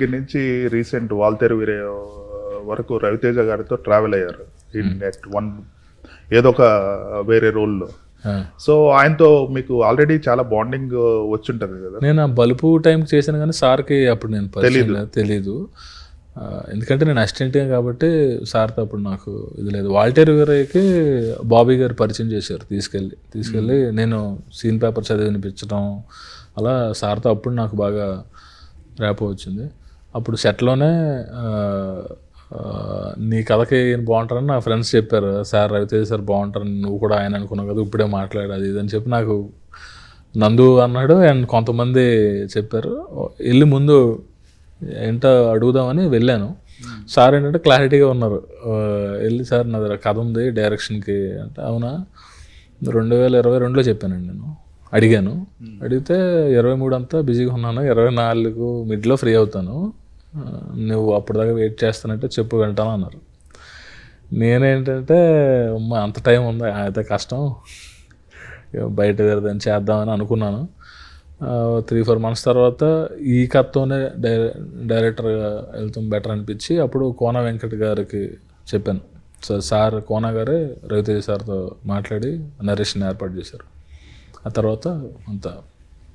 దగ్గర నుంచి రీసెంట్ వాల్తేరు వీరే వరకు రవితేజ గారితో ట్రావెల్ అయ్యారు. ఇన్ నెట్ వన్ ఏదో ఒక వేరే రోల్లో. సో ఆయనతో మీకు ఆల్రెడీ చాలా బాండింగ్ వచ్చుంటది కదా? నేను ఆ బలుపు టైంకి చేశాను కానీ సార్కి అప్పుడు నేను లేదు, తెలీదు. ఎందుకంటే నేను అసిస్టెంట్గా కాబట్టి సార్తో అప్పుడు నాకు ఇది లేదు. వాల్టేర్ గారికి బాబీ గారు పరిచయం చేశారు తీసుకెళ్ళి. తీసుకెళ్ళి నేను సీన్ పేపర్ చదివి వినిపించడం అలా సార్తో అప్పుడు నాకు బాగా ర్యాప్ వచ్చింది. అప్పుడు సెట్లోనే నీ కథకి ఈయన బాగుంటారని నా ఫ్రెండ్స్ చెప్పారు. సార్ రవితేజ సార్ బాగుంటారని నువ్వు కూడా ఆయన అనుకున్నావు కదా ఇప్పుడే మాట్లాడు అది ఇది అని చెప్పి నాకు నందు అన్నాడు. అండ్ కొంతమంది చెప్పారు వెళ్ళి ముందు ఏంటో అడుగుదామని వెళ్ళాను. సార్ ఏంటంటే క్లారిటీగా ఉన్నారు. వెళ్ళి సార్ నా దగ్గర కథ ఉంది డైరెక్షన్కి అంటే అవునా? రెండు వేల ఇరవై రెండులో చెప్పానండి నేను. అడిగాను. అడిగితే ఇరవై మూడు అంతా బిజీగా ఉన్నాను. ఇరవై నాలుగు మిడ్లో ఫ్రీ అవుతాను. నువ్వు అప్పటిదాకా వెయిట్ చేస్తానంటే చెప్పు వెళ్తాను అన్నారు. నేనేంటంటే అంత టైం ఉందా? అయితే కష్టం. బయట ఏదైనా చేద్దామని అనుకున్నాను. త్రీ ఫోర్ మంత్స్ తర్వాత ఈ కథతోనే డై డైరెక్టర్గా వెళ్తాం బెటర్ అనిపించి అప్పుడు కోన వెంకట్ గారికి చెప్పాను. సో సార్ కోన గారే రవితేజ సార్తో మాట్లాడి నరేషన్ ఏర్పాటు చేశారు. ఆ తర్వాత అంత